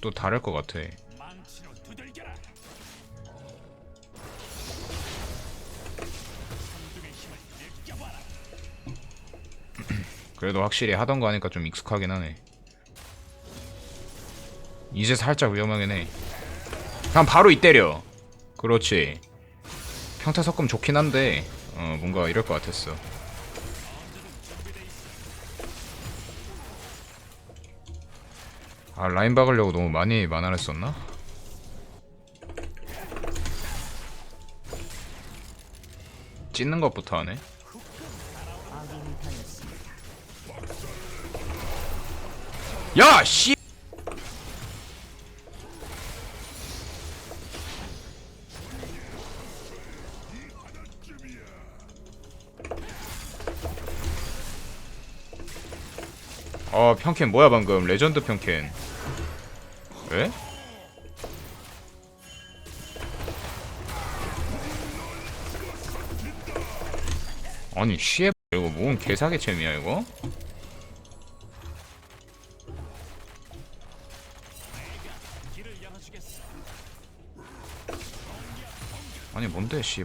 또 다를 것 같아. 그래도 확실히 하던 거 하니까 좀 익숙하긴 하네. 이제 살짝 위험하긴 해. 그냥 바로 이 때려. 그렇지. 평타 섞으면 좋긴 한데, 어, 뭔가 이럴 것 같았어. 아, 라인 박으려고 너무 많이 만화를 썼나? 찢는 것부터 하네. 야, 씨! 어, 평캔 뭐야 방금? 레전드 평캔. 왜? 아니, 씨에 이거 뭔 개사기 챔이야 이거? 아니 뭔데 씨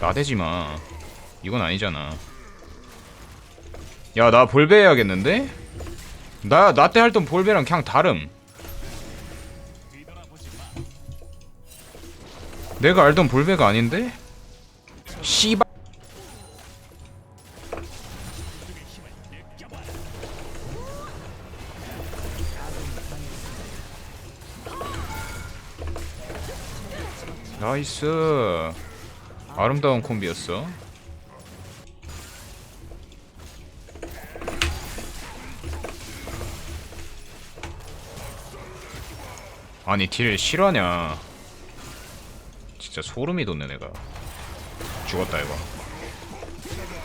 나대지 마 이건 아니잖아 야 나 볼배 해야겠는데? 나 나 때 할던 볼배랑 그냥 다름. 내가 알던 볼배가 아닌데? 씨발. 나이스 아름다운 콤비였어 아니 딜 실화냐? 진짜 소름이 돋네 내가. 죽었다 이거.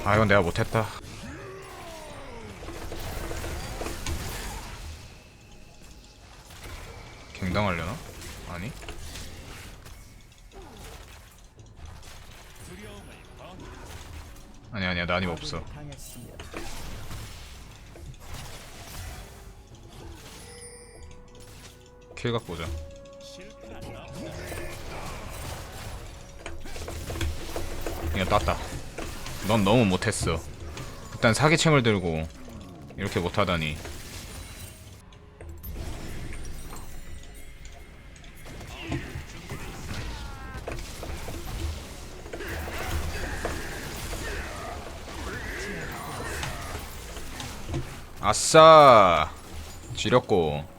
아 이건 내가 못했다. 갱당하려나? 아니. 아니 아니야. 난이 없어 보자 실패란 없다. 그냥 땄다. 넌 너무 못했어. 일단 사기챔을 들고 이렇게 못하다니. 아싸! 지렸고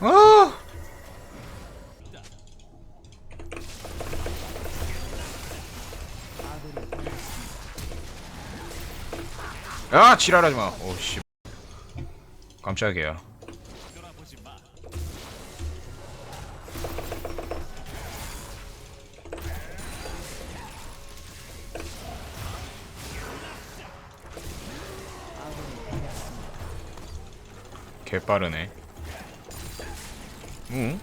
아! 야 지랄하지 마. 오 씨. 깜짝이야. 뒤돌아보지 마. 개 빠르네. 응?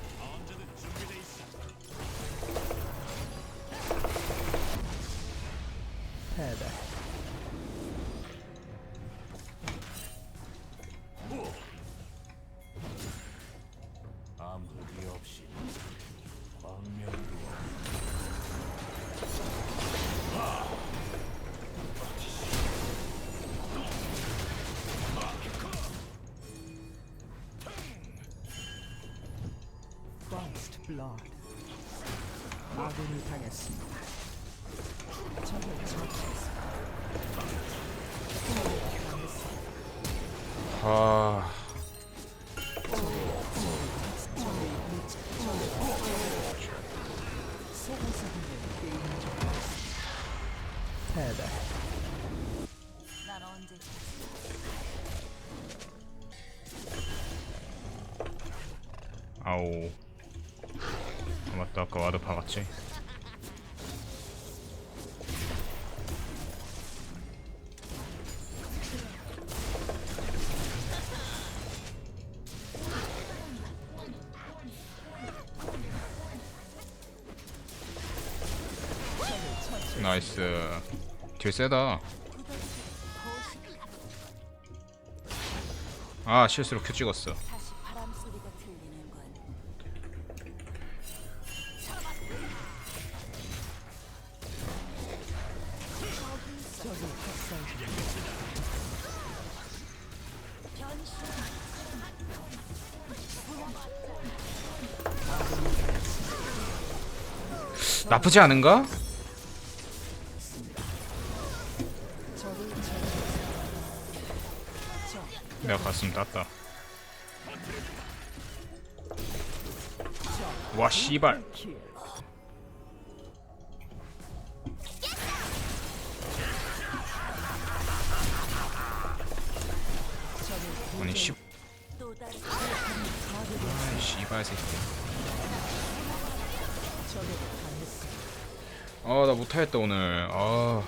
없이 광명도 blood. 아군이 당했습니다. 적을 처치했습니다. 아. 패배. 난 언제 아오. 맞지. 나이스. 딜 세다. 아 실수로 큐 찍었어. 나쁘지 않은가? 내가 갔으면 땄다 와 씨발 킬. 아니 씨 아이, 씨발 새끼. 아 나 못하겠다 오늘. 아.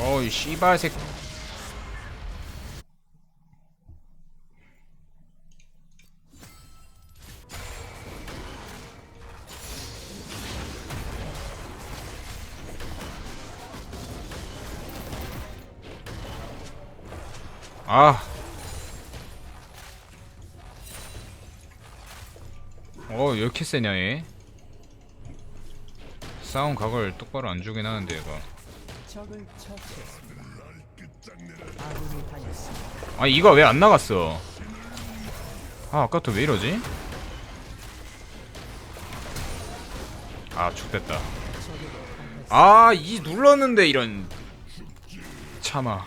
어이 씨발 새끼. 아. 어, 왜 이렇게 세냐, 얘? 싸움 각을 똑바로 안 주긴 하는데, 얘가. 아, 이거 왜 안 나갔어? 아, 아까부터 왜 이러지? 아, 죽됐다. 아, 이 눌렀는데, 이런. 참아.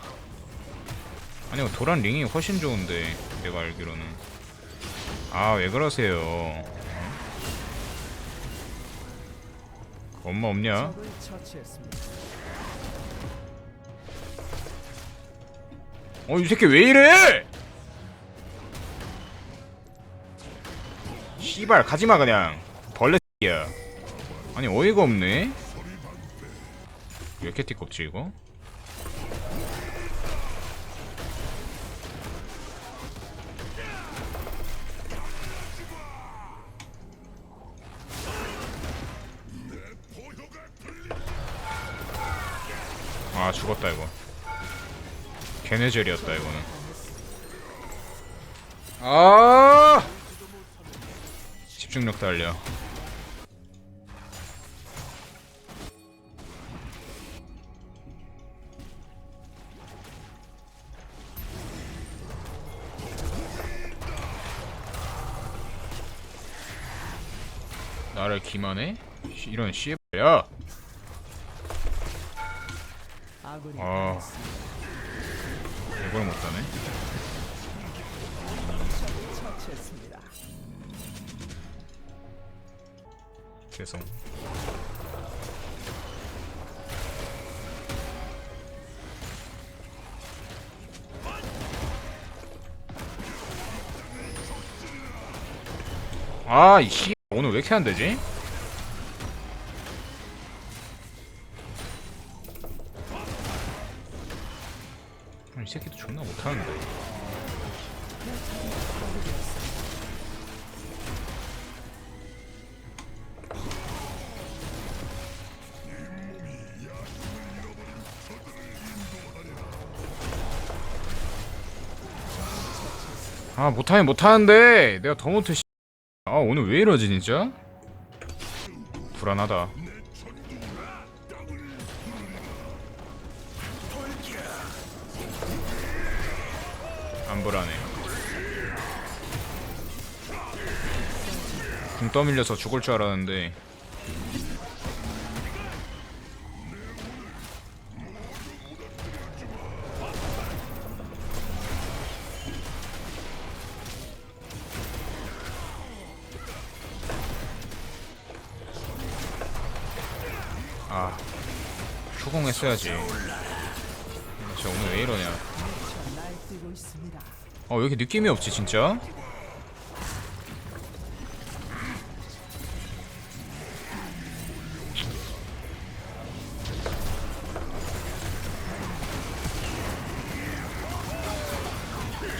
아니, 도란 링이 훨씬 좋은데, 내가 알기로는. 아, 왜 그러세요? 엄마 없냐? 어, 이 새끼 왜 이래? 씨발, 가지마, 그냥. 벌레 새끼야. 아니, 어이가 없네? 왜 이렇게 띠껍지, 이거? 개네젤이었다, 이거는. 아! 집중력 달려. 나를 기만해? 씨, 이런 씨발야. 아 이걸 못 처치했습니다. 죄송. 아, 이 씨 오늘 왜 이렇게 안 되지? 못하는데. 아 못하긴 못하는데 내가 더 못해 씨. 아 오늘 왜 이러지 진짜? 불안하다 안 불안해 궁 떠밀려서 죽을 줄 알았는데. 아 추궁했어야지. 진짜 오늘 왜 이러냐. 어, 왜 이렇게 느낌이 없지, 진짜?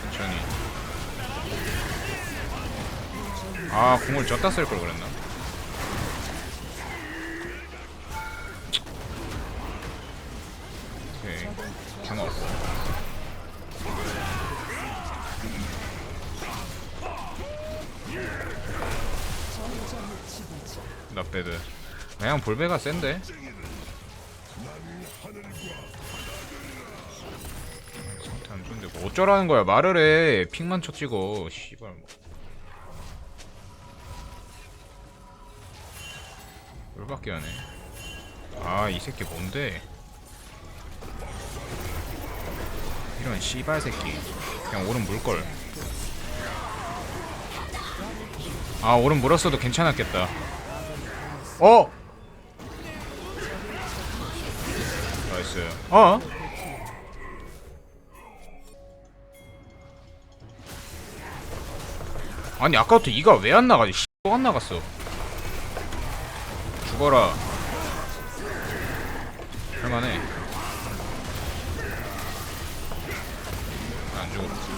천천히. 아 궁을 쪘다 쓸 걸 그랬나? 그냥 볼베가 센데. 상태 안 좋은데 뭐 어쩌라는 거야. 말을 해. 픽만 쳐 찍어. 씨발 뭐. 열받게 하네 아 이 새끼 뭔데? 이런 씨발 새끼. 그냥 오른 물걸. 아 오른 물었어도 괜찮았겠다. 어 나이스. 어? 아니 아까부터 이가 왜 안 나가지? 씨안 나갔어. 죽어라. 할만해. 안 죽어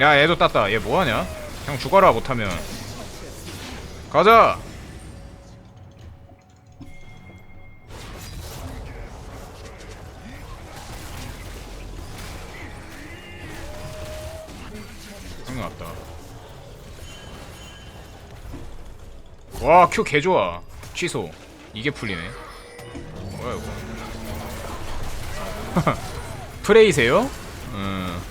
야 얘도 땄다. 얘 뭐하냐? 그냥 죽어라 못하면. 가자! 왔다. 와큐 개좋아. 취소. 이게 풀리네. 뭐야 이거? 프레이세요? 음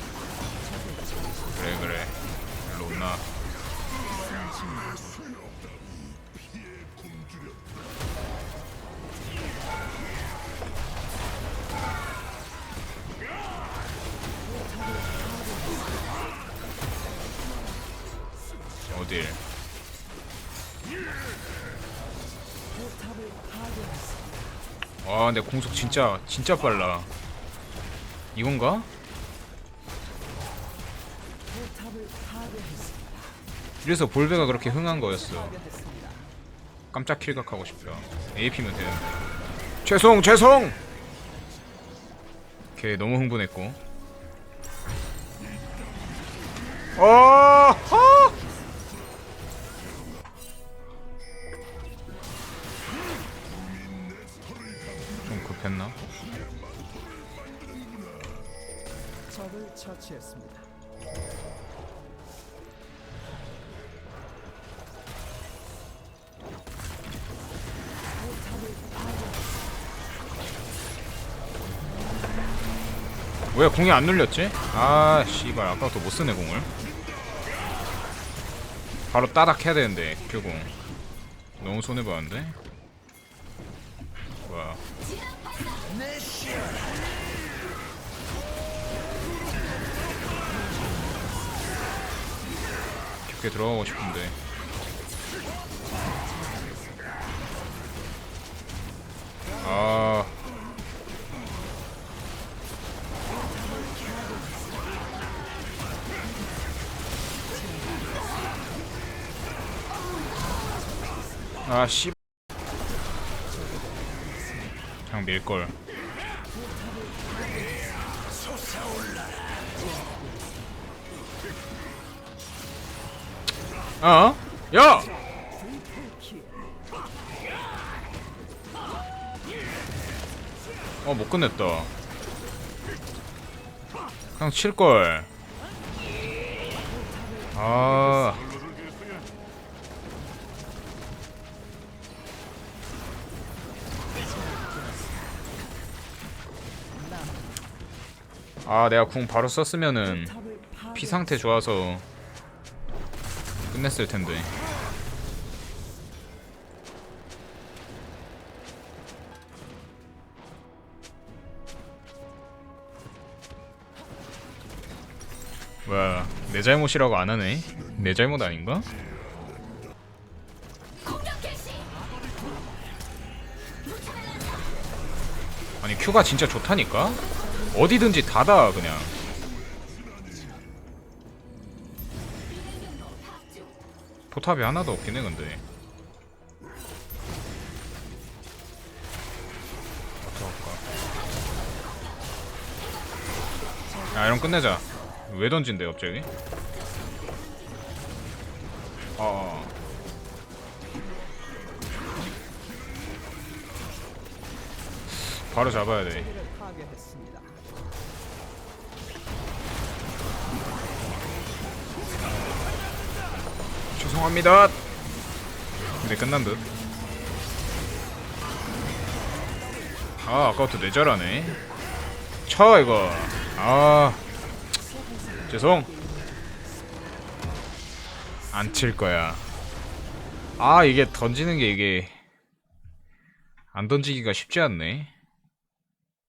근데 공속 진짜 진짜 빨라. 이건가? 이래서 볼베가 그렇게 흥한 거였어. 깜짝 킬각하고 싶다 AP면 되는데 죄송 죄송! 걔 너무 흥분했고. 어! 적을 처치했습니다. 왜 공이 안 눌렸지? 아 씨발 아까부터 못 쓰네 공을 바로 따닥 해야 되는데 결국 너무 손해 봤는데 깊게 들어가고 싶은데 아 아, 씨. 그냥 밀걸. 어? 야! 어, 못 끝냈다. 그냥 칠걸. 아. 아 내가 궁 바로 썼으면은. 피 상태 좋아서 끝냈을 텐데. 뭐야 내 잘못이라고 안 하네? 내 잘못 아닌가? 아니 큐가 진짜 좋다니까? 어디든지 다다 그냥 포탑이 하나도 없긴 해 근데. 아 이런 끝내자. 왜 던진대 갑자기? 어 바로 잡아야 돼. 죄송합니다 근데 끝난 듯 아, 아까부터 내 잘하네. 쳐, 이거. 아. 죄송. 안 칠 거야. 아, 이게 던지는 게 이게. 안 던지기가 쉽지 않네.